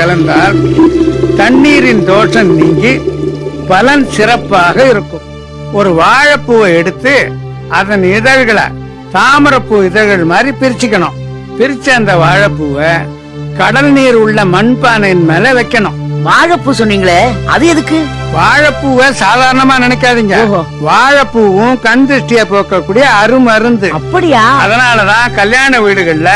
கலந்தால் தண்ணீரின் தோஷம் நீங்கி பலன் சிறப்பாக இருக்கும். ஒரு வாழைப்பூவை எடுத்து அதன் இதழ்களை தாமரைப்பூ இதழ்கள் மாதிரி பிரிச்சுக்கணும். பிரிச்ச அந்த வாழைப்பூவை கடல் நீர் உள்ள மண்பானையின் மேல வைக்கணும். வாழைப்பூ சொன்னீங்களே அது எதுக்கு? வாழைப்பூவை சாதாரணமா நினைக்காதீங்க. வாழைப்பூவும் கண் திருஷ்டியை போக்கக்கூடிய அருமருந்து. அப்படியா? அதனாலதான் கல்யாண வீடுகள்ல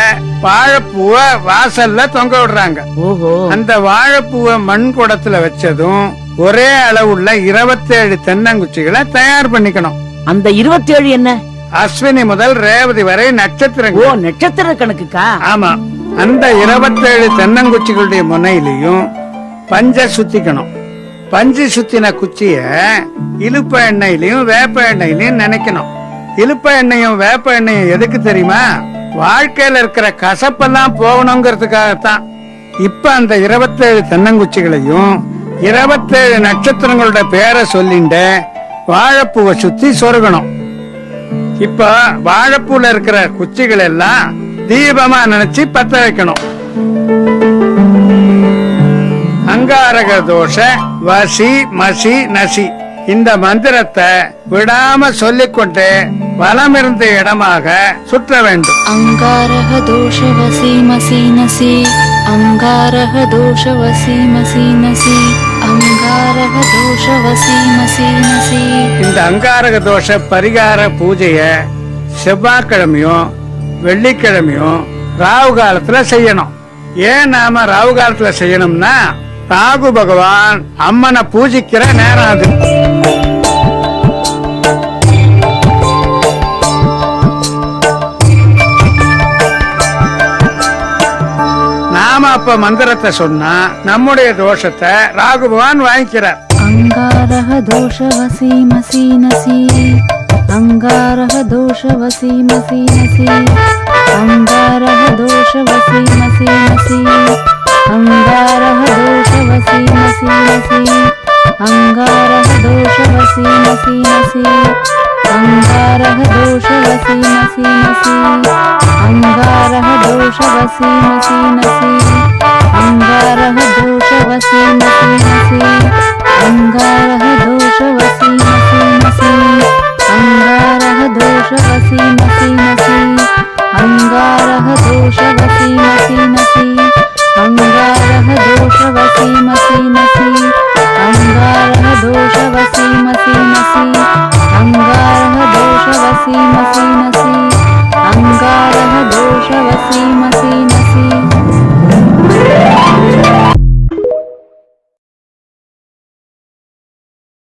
வாழைப்பூவை வாசல்ல தொங்க விடுறாங்க. ஓஹோ. அந்த வாழைப்பூவை மண் குடத்துல வச்சதும் ஒரே அளவுள்ள இருபத்தேழு தென்னங்குச்சிகளை தயார் பண்ணிக்கணும். அந்த இருபத்தி ஏழு என்ன? அஸ்வினி முதல் ரேவதி வரை ஓ நட்சத்திரங்கள் நட்சத்திர கணக்குக்கா? ஆமா. அந்த இருபத்தேழு தென்னங்குச்சிகளுடைய முனையிலையும் பஞ்ச சுத்திக்கணும். பஞ்சு சுத்தின குச்சிய இழுப்ப எண்ணெயிலையும் வேப்ப எண்ணெயிலையும் நினைக்கணும். இழுப்ப எண்ணெயும் வேப்ப எண்ணெயும் எதுக்கு தெரியுமா? வாழ்க்கையில இருக்கிற கசப்பெல்லாம் போகணுங்கிறதுக்காகத்தான். இப்ப அந்த இருபத்தேழு தென்னங்குச்சிகளையும் இருபத்தேழு நட்சத்திரங்களோட பேரை சொல்லிண்டு வாழைப்பூவை சுத்தி சொருகணும். இப்ப வாழைப்பூல இருக்கிற குச்சிகள் எல்லாம் தீபமா நினைச்சு பத்த வைக்கணும். விநாயக தோஷ வசி மசி நசி. இந்த மந்திரத்தை விடாம சொல்லிக்கொண்டு வலம் இருந்த இடமாக சுற்ற வேண்டும். அங்காரக தோஷ வசி மசி நசி. அங்காரக தோஷ வசி மசி நசி. அங்காரக தோஷ வசி மசி நசி. இந்த அங்காரக தோஷ பரிகார பூஜைய செவ்வாய்க்கிழமையும் வெள்ளிக்கிழமையும் ராவு காலத்துல செய்யணும். ஏன் நாம ராவு காலத்துல செய்யணும்னா ராகு பகவான் அம்மனை பூஜிக்கிற நேரம் அது. நாம அப்ப மந்திரத்தை சொன்னா நம்முடைய தோஷத்தை ராகு பகவான் வாங்கிக்கிறார். அங்காரக தோஷவசி மசி நசி. அங்காரக தோஷவசி மசி நசி. அங்காரக தோஷவசி अङ्गारः दोषवसी वसि मसीनसि अङ्गारः दोषवसि मसीनसि अङ्गारः दोषवसि मसीनसि अङ्गारः दोषवसि मशीनसि अङ्गारः दोषवसि मसीनसि अङ्गारः दोषवसि मसीनसि अङ्गारः दोषवसि मसीमसि अङ्गारः दोषवसी वसि मसीमसि Шива Сима